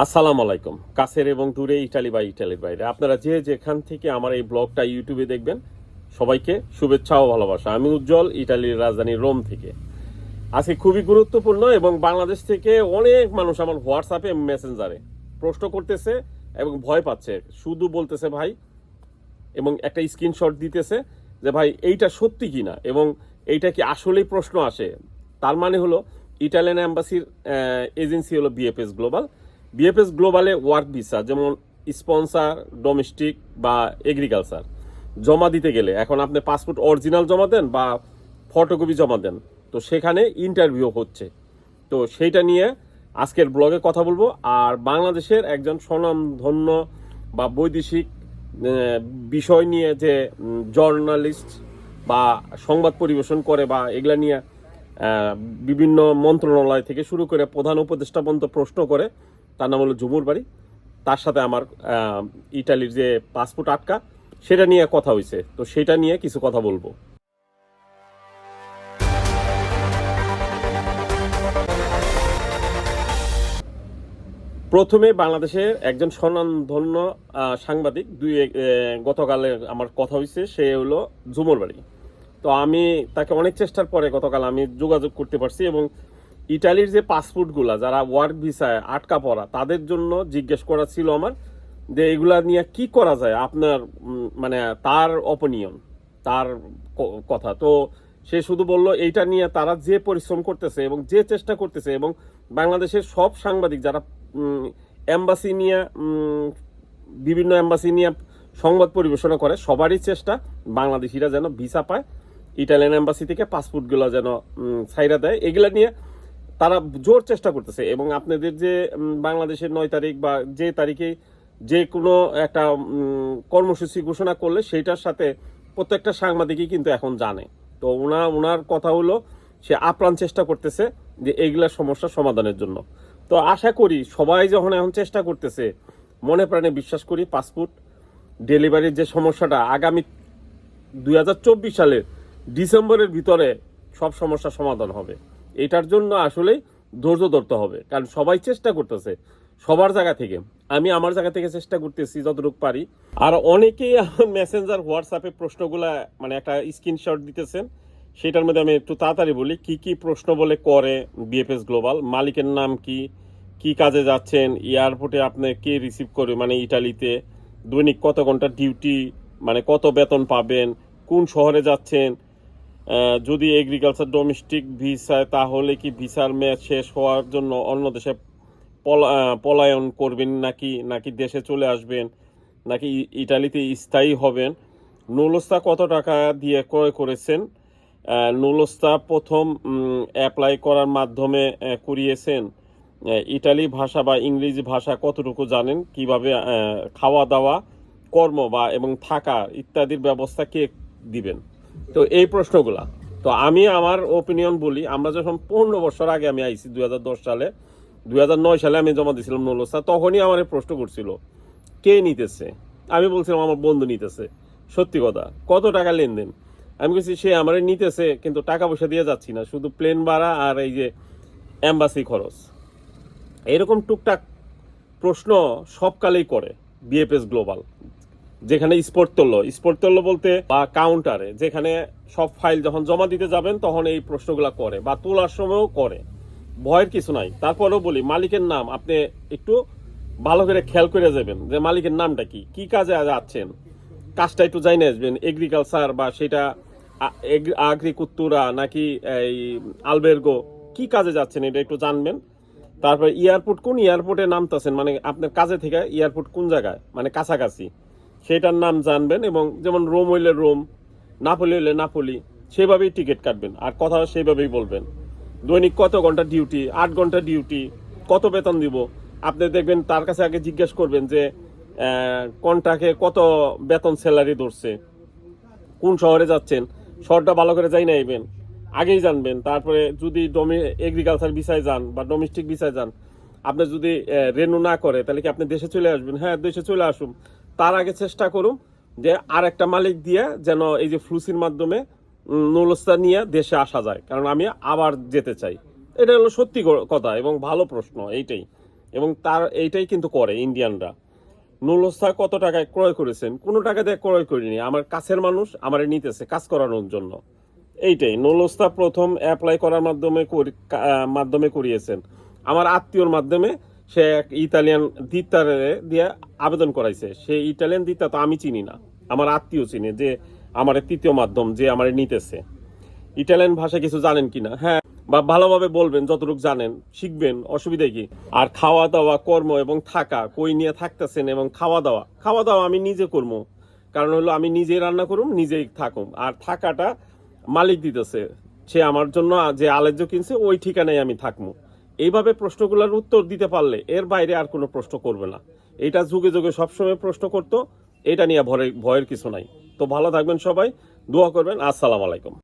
আসসালামু আলাইকুম। কাছের এবং দূরে ইটালি বা ইটালির বাইরে। আপনারা যে যেখান থেকে আমার এই ব্লগটা ইউটিউবে দেখবেন, সবাইকে শুভেচ্ছা ও ভালোবাসা। আমি উজ্জ্বল, ইটালির রাজধানী রোম থেকে। আজকে খুবই গুরুত্বপূর্ণ এবং বাংলাদেশ থেকে অনেক মানুষ আমার হোয়াটসঅ্যাপে মেসেঞ্জারে প্রশ্ন করতেছে এবং ভয় পাচ্ছে। শুধু বলতেছে, ভাই, এবং একটা স্ক্রিনশট দিতেছে যে, ভাই, এইটা সত্যি কিনা? এবং এইটা কি আসলেই প্রশ্ন আসে? তার মানে হলো, ইটালিয়ান অ্যাম্বাসির এজেন্সি হলো বিএফএস গ্লোবাল। বিএফএস গ্লোবালে ওয়ার্ক ভিসা, যেমন স্পন্সার, ডোমেস্টিক বা এগ্রিকালচার, জমা দিতে গেলে। এখন আপনি পাসপোর্ট অরিজিনাল জমা দেন বা ফটোকপি জমা দেন। তো সেখানে ইন্টারভিউ হচ্ছে। তো সেইটা নিয়ে আজকের ব্লগে কথা বলব। আর বাংলাদেশের একজন স্বনামধন্য বা বৈদেশিক বিষয় নিয়ে যে জার্নালিস্ট বা সংবাদ পরিবেশন করে বা এগুলা নিয়ে বিভিন্ন মন্ত্রণালয় থেকে শুরু করে প্রধান উপদেষ্টা পর্যন্ত প্রশ্ন করে তার নাম হলো ঝুমুর বাড়ি। তার সাথে আমার ইটালির যে পাসপোর্ট আটকা, সেটা নিয়ে কথা হয়েছে তো সেটা নিয়ে কিছু কথা বলব। প্রথমে বাংলাদেশের একজন স্বনামধন্য সাংবাদিক, দুই গতকালে আমার কথা হয়েছে সে হলো ঝুমুর বাড়ি। তো আমি তাকে অনেক চেষ্টার পরে গতকাল আমি যোগাযোগ করতে পারছি এবং ইটালির যে পাসপোর্টগুলা, যারা ওয়ার্ক ভিসায় আটকা পড়া, তাদের জন্য জিজ্ঞেস করা ছিল আমার যে এগুলা নিয়ে কি করা যায়, আপনার মানে তার অপিনিয়ন তার কথা। তো সে শুধু বলল, এইটা নিয়ে তারা যে পরিশ্রম করতেছে এবং যে চেষ্টা করতেছে এবং বাংলাদেশের সব সাংবাদিক যারা এম্বাসি নিয়ে বিভিন্ন এম্বাসি নিয়ে সংবাদ পরিবেশনা করে, সবারই চেষ্টা বাংলাদেশিরা যেন ভিসা পায়, ইটালিয়ান এম্বাসি থেকে পাসপোর্টগুলো যেন ছাইরা দেয়। এগুলা নিয়ে তারা জোর চেষ্টা করতেছে এবং আপনাদের যে বাংলাদেশের নয় তারিখ বা যে তারিখে যে কোনো একটা কর্মসূচি ঘোষণা করলে সেইটার সাথে প্রত্যেকটা সাংবাদিকই কিন্তু এখন জানে। তো ওনার ওনার কথা হলো, সে আপ্রাণ চেষ্টা করতেছে যে এইগুলা সমস্যা সমাধানের জন্য। তো আশা করি সবাই যখন এখন চেষ্টা করতেছে, মনে প্রাণে বিশ্বাস করি পাসপোর্ট ডেলিভারির যে সমস্যাটা, আগামী দু হাজার চব্বিশ সালের ডিসেম্বরের ভিতরে সব সমস্যার সমাধান হবে। এটার জন্য আসলেই ধৈর্য ধরতে হবে। কারণ সবাই চেষ্টা করতেছে, সবার জায়গা থেকে। আমি আমার জায়গা থেকে চেষ্টা করতেছি যতটুকু পারি। আর অনেকেই মেসেঞ্জার হোয়াটসঅ্যাপে প্রশ্নগুলা মানে একটা স্ক্রিনশট দিতেছেন। সেটার মধ্যে আমি একটু তাড়াতাড়ি বলি, কি কি প্রশ্ন বলে করে বিএফএস গ্লোবাল মালিকের নাম কি? কি কাজে যাচ্ছেন? এয়ারপোর্টে আপনি কে রিসিভ করে মানে ইটালিতে? দৈনিক কত ঘণ্টা ডিউটি মানে কত বেতন পাবেন? কোন শহরে যাচ্ছেন? যদি এগ্রিকালচার ডোমেস্টিক ভিসায় তাহলে কি ভিসার মেয়াদ শেষ হওয়ার জন্য অন্য দেশে পলা- পলায়ন করবেন নাকি নাকি দেশে চলে আসবেন, নাকি ইটালিতে স্থায়ী হবেন? নুলস্তা কত টাকা দিয়ে ক্রয় করেছেন? নুলস্তা প্রথম অ্যাপ্লাই করার মাধ্যমে করিয়েছেন ইটালি ভাষা বা ইংরেজি ভাষা কতটুকু জানেন? কীভাবে খাওয়া দাওয়া কর্ম বা এবং থাকা ইত্যাদির ব্যবস্থা কে দিবেন? তো এই প্রশ্নগুলা। তো আমি আমার ওপিনিয়ন বলি, আমরা যখন পনেরো বছর আগে আমি আইছি, দুই হাজার দশ সালে, দুই হাজার নয় সালে আমি জমা দিয়েছিলাম নৌলসা তখনই আমার প্রশ্ন করছিল, কে নিতেছে? আমি বলছিলাম, আমার বন্ধু নিতেছে। সত্যি কথা, কত টাকা লেনদেন? আমি বলছি সে আমার নিতেছে, কিন্তু টাকা পয়সা দিয়ে যাচ্ছি না, শুধু প্লেন ভাড়া আর এই যে অ্যাম্বাসি খরচ। এরকম টুকটাক প্রশ্ন সবকালেই করে বিএফএস গ্লোবাল যেখানে স্পোর্ট তুললো। বলতে বা কাউন্টারে যেখানে সব ফাইল যখন জমা দিতে যাবেন, তখন এই প্রশ্নগুলো করে বা তোলার সময়ও করে। ভয়ের কিছু নাই। তারপরেও বলি, মালিকের নাম, আপনি একটু ভালো করে খেয়াল করে যাবেন যে মালিকের নামটা কি কি কাজে যাচ্ছেন কাজটা একটু জানিয়ে আসবেন এগ্রিকালচার বা সেটা আগ্রিকুত্তুরা নাকি এই আলবের্গো কি কাজে যাচ্ছেন এটা একটু জানবেন। তারপর এয়ারপোর্ট কোন এয়ারপোর্টে নামতেছেন? মানে আপনার কাজে থেকে এয়ারপোর্ট কোন জায়গায়? মানে কাছাকাছি। সেটার নাম জানবেন এবং যেমন রোম হইলে রোম, নাপলি হইলে নাপলি, সেভাবেই টিকিট কাটবেন। আর কথা সেইভাবেই বলবেন। দৈনিক কত ঘণ্টা ডিউটি? আট ঘণ্টা ডিউটি। কত বেতন দিব? আপনি দেখবেন তার কাছে আগে জিজ্ঞেস করবেন যে কন্ট্রাক্টে কত বেতন স্যালারি ধরছে? কোন শহরে যাচ্ছেন? শহরটা ভালো করে যাই নাইবেন আগেই জানবেন। তারপরে যদি ডোমে এগ্রিকালচার ভিসায় যান বা ডোমেস্টিক ভিসায় যান, আপনি যদি রেনু না করে, তাহলে কি আপনি দেশে চলে আসবেন? হ্যাঁ দেশে চলে আসুন। তার আগে চেষ্টা করুন যে আর একটা মালিক দিয়ে যেন এই যে ফ্লুসির মাধ্যমে নৌলস্তা নিয়ে দেশে আসা যায়। কারণ আমি আবার যেতে চাই। এটা হলো সত্যি কথা এবং ভালো প্রশ্ন এইটাই। এবং তার এইটাই কিন্তু করে ইন্ডিয়ানরা। নুলস্থা কত টাকায় ক্রয় করেছেন? কোনো টাকা দিয়ে ক্রয় করিনি। আমার কাছের মানুষ আমার নিতেছে কাজ করানোর জন্য। এইটাই নুলস্থা প্রথম অ্যাপ্লাই করার মাধ্যমে মাধ্যমে করিয়েছেন। আমার আত্মীয়র মাধ্যমে সে এক ইতালিয়ান দিত্তারে দিয়ে আবেদন করাইছে। সে ইটালিয়ান দিত্তা তো আমি চিনি না। আমার আত্মীয় চিনি যে আমার তৃতীয় মাধ্যম যে আমার নিতেছে। ইটালিয়ান ভাষা কিছু জানেন কিনা? হ্যাঁ বা ভালোভাবে বলবেন, যতটুকু জানেন, শিখবেন, অসুবিধা কি? আর খাওয়া দাওয়া কর্ম এবং থাকা, কই নিয়ে থাকতেছেন এবং খাওয়া দাওয়া খাওয়া দাওয়া আমি নিজে করব কারণ হলো আমি নিজেই রান্না করুম, নিজেই থাকুম। আর থাকাটা মালিক দিতেছে। সে আমার জন্য যে আলেজ্য কিনছে, ওই ঠিকানায় আমি থাকব এইভাবে প্রশ্নগুলোর উত্তর দিতে পারলে এর বাইরে আর কোনো প্রশ্ন করবে না। এটা যুগে যুগে সবসময় প্রশ্ন করতো এটা নিয়ে ভয়ের ভয়ের কিছু নাই। তো ভালো থাকবেন সবাই, দোয়া করবেন। আসসালামু আলাইকুম।